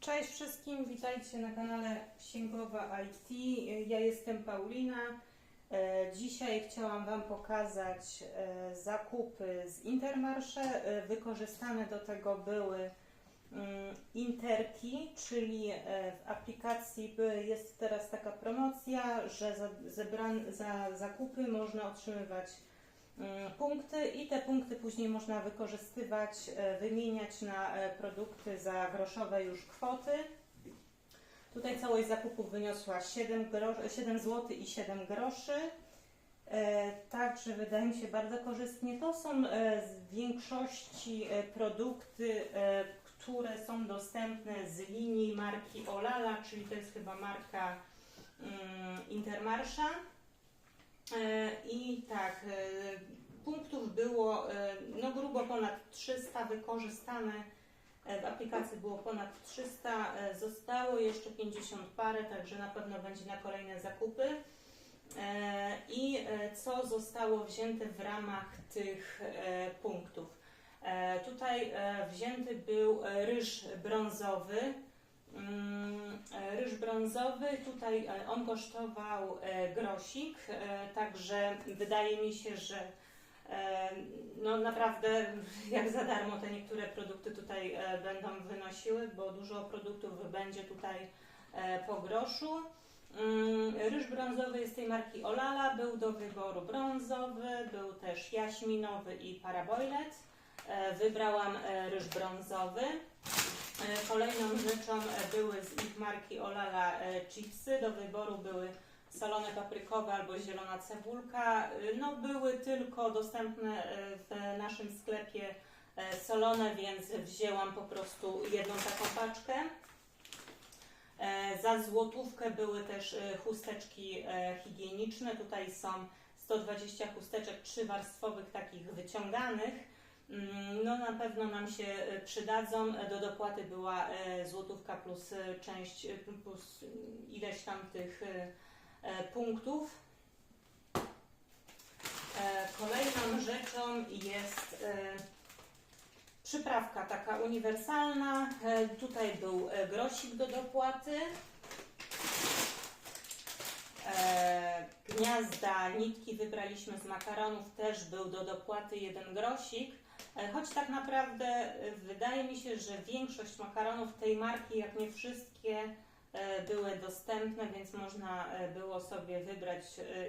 Cześć wszystkim, witajcie na kanale Księgowa IT. Ja jestem Paulina. E, Dzisiaj chciałam Wam pokazać e, zakupy z Intermarché. E, Wykorzystane do tego były mm, Interki, czyli e, w aplikacji jest teraz taka promocja, że za, za zakupy można otrzymywać punkty i te punkty później można wykorzystywać, e, wymieniać na e, produkty za groszowe już kwoty. Tutaj całość zakupów wyniosła 7, gro, 7 zł i 7 groszy. Także wydaje mi się bardzo korzystnie. To są z większości produkty, które są dostępne z linii marki Olala, czyli to jest chyba marka mm, Intermarsza. E, I tak, e, punktów było e, no grubo ponad 300 wykorzystane. W aplikacji było ponad 300, e, zostało jeszcze 50 parę, także na pewno będzie na kolejne zakupy. I co zostało wzięte w ramach tych punktów? Tutaj wzięty był ryż brązowy. Mm, e, Ryż brązowy, tutaj e, on kosztował e, grosik, także wydaje mi się, że no naprawdę jak za darmo te niektóre produkty tutaj będą wynosiły, bo dużo produktów będzie tutaj po groszu. Mm, Ryż brązowy jest tej marki Olala, był do wyboru brązowy, był też jaśminowy i paraboilet. E, Wybrałam ryż brązowy. E, Kolejną rzeczą e, były z ich marki Olala e, chipsy. Do wyboru były solone paprykowe albo zielona cebulka. No, były tylko dostępne w naszym sklepie solone, więc wzięłam po prostu jedną taką paczkę. Za złotówkę były też chusteczki higieniczne. Tutaj są 120 chusteczek trzywarstwowych, takich wyciąganych. Mm, No na pewno nam się e, przydadzą. E, Do dopłaty była e, złotówka plus część, plus ileś tam tych punktów. Kolejną rzeczą jest przyprawka taka uniwersalna. Tutaj był grosik do dopłaty. Gniazda, nitki wybraliśmy z makaronów, też był do dopłaty jeden grosik. E, Choć tak naprawdę e, wydaje mi się, że większość makaronów tej marki, jak nie wszystkie, e, były dostępne, więc można było sobie wybrać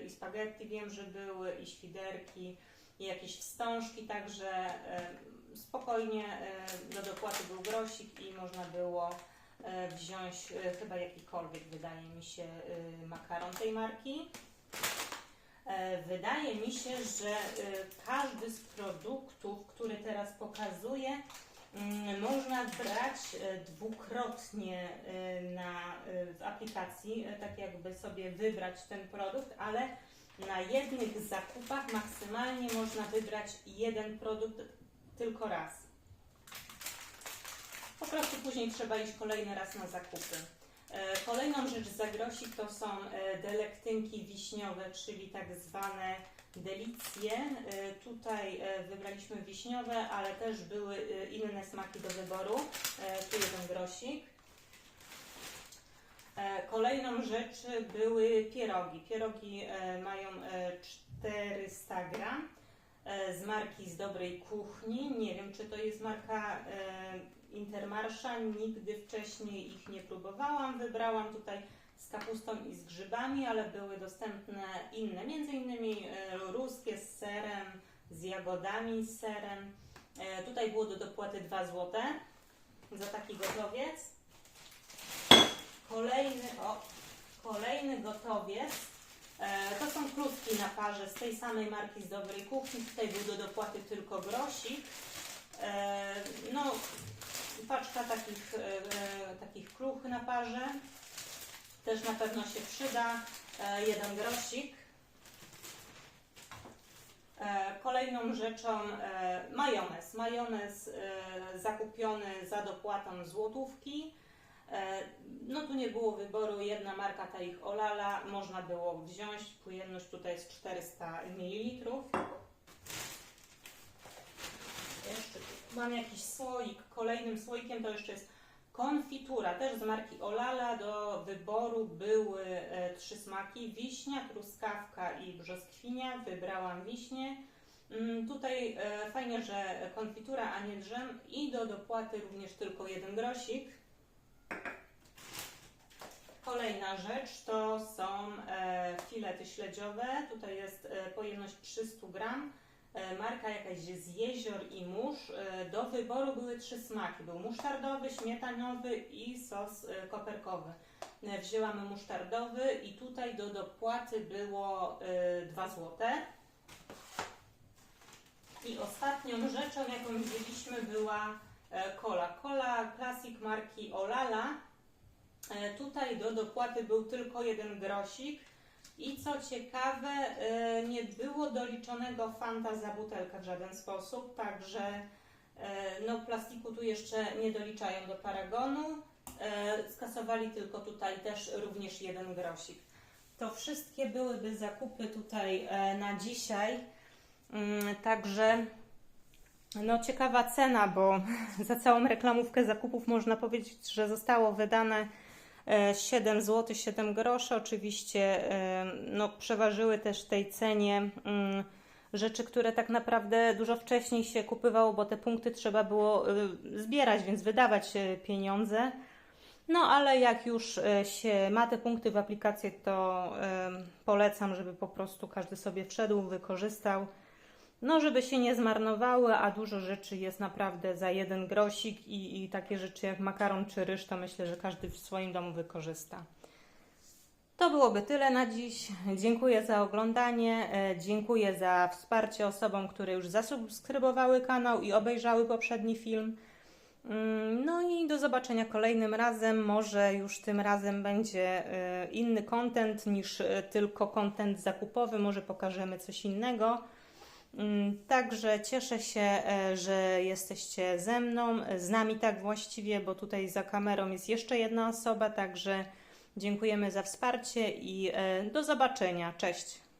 i spaghetti, wiem, że były, i świderki, i jakieś wstążki, także spokojnie do dopłaty był grosik i można było wziąć chyba jakikolwiek, wydaje mi się, makaron tej marki. E, Wydaje mi się, że e, każdy z produktów, który teraz pokazuję, mm, można brać e, dwukrotnie na, w aplikacji, tak jakby sobie wybrać ten produkt, ale na jednych zakupach maksymalnie można wybrać jeden produkt tylko raz. Po prostu później trzeba iść kolejny raz na zakupy. E, Kolejną rzecz za grosik to są e, delektynki wiśniowe, czyli tak zwane delicje. E, Tutaj wybraliśmy wiśniowe, ale też były inne smaki do wyboru. Tu jeden grosik. Kolejną rzecz były pierogi. Pierogi mają e, 400 gram z marki z dobrej kuchni. Nie wiem, czy to jest marka e, Intermarsza. Nigdy wcześniej ich nie próbowałam. Wybrałam tutaj z kapustą i z grzybami, ale były dostępne inne, między innymi e, ruskie z serem, z jagodami z serem. E, Tutaj było do dopłaty 2 zł za taki gotowiec. Kolejny, o, kolejny gotowiec. E, to są kluski na parze z tej samej marki z dobrej kuchni. Tutaj był do dopłaty tylko grosik. E, no, paczka takich, e, takich kluch na parze. Też na pewno się przyda. Jeden grosik. Kolejną rzeczą majonez. Majonez zakupiony za dopłatą złotówki. E, No tu nie było wyboru, jedna marka ta ich Olala, można było wziąć, pojemność tutaj jest 400 ml. Jeszcze mam jakiś słoik, kolejnym słoikiem to jeszcze jest konfitura też z marki Olala. Do wyboru były e, trzy smaki: wiśnia, truskawka i brzoskwinia. Wybrałam wiśnię. Mm, Tutaj e, fajnie, że konfitura, a nie drzem i do dopłaty również tylko jeden grosik. Kolejna rzecz to są e, filety śledziowe. Tutaj jest e, pojemność 300 gram. E, marka jakaś z jezior i. E, do wyboru były trzy smaki. Był musztardowy, śmietanowy i sos koperkowy. Wzięłam musztardowy i tutaj do dopłaty było e, 2 złote. I ostatnią rzeczą, jaką wzięliśmy, była cola. Cola Classic marki Olala. E, Tutaj do dopłaty był tylko jeden grosik. I co ciekawe, e, nie było doliczonego fanta za butelkę w żaden sposób, także e, no, plastiku tu jeszcze nie doliczają do paragonu. E, Skasowali tylko tutaj też również jeden grosik. To wszystkie byłyby zakupy tutaj e, na dzisiaj. Mm, Także no ciekawa cena, bo za całą reklamówkę zakupów można powiedzieć, że zostało wydane e, 7 zł 7 groszy. Oczywiście e, no, przeważyły też tej cenie mm, rzeczy, które tak naprawdę dużo wcześniej się kupywało, bo te punkty trzeba było e, zbierać, więc wydawać e, pieniądze. No ale jak już się ma te punkty w aplikacji, to polecam, żeby po prostu każdy sobie wszedł, wykorzystał. No, żeby się nie zmarnowały, a dużo rzeczy jest naprawdę za jeden grosik i, i takie rzeczy jak makaron czy ryż, to myślę, że każdy w swoim domu wykorzysta. To byłoby tyle na dziś. Dziękuję za oglądanie, e, dziękuję za wsparcie osobom, które już zasubskrybowały kanał i obejrzały poprzedni film. Mm, No i do zobaczenia kolejnym razem. Może już tym razem będzie e, inny content niż e, tylko content zakupowy, może pokażemy coś innego. Mm, Także cieszę się, e, że jesteście ze mną, z nami tak właściwie, bo tutaj za kamerą jest jeszcze jedna osoba, także dziękujemy za wsparcie i e, do zobaczenia. Cześć.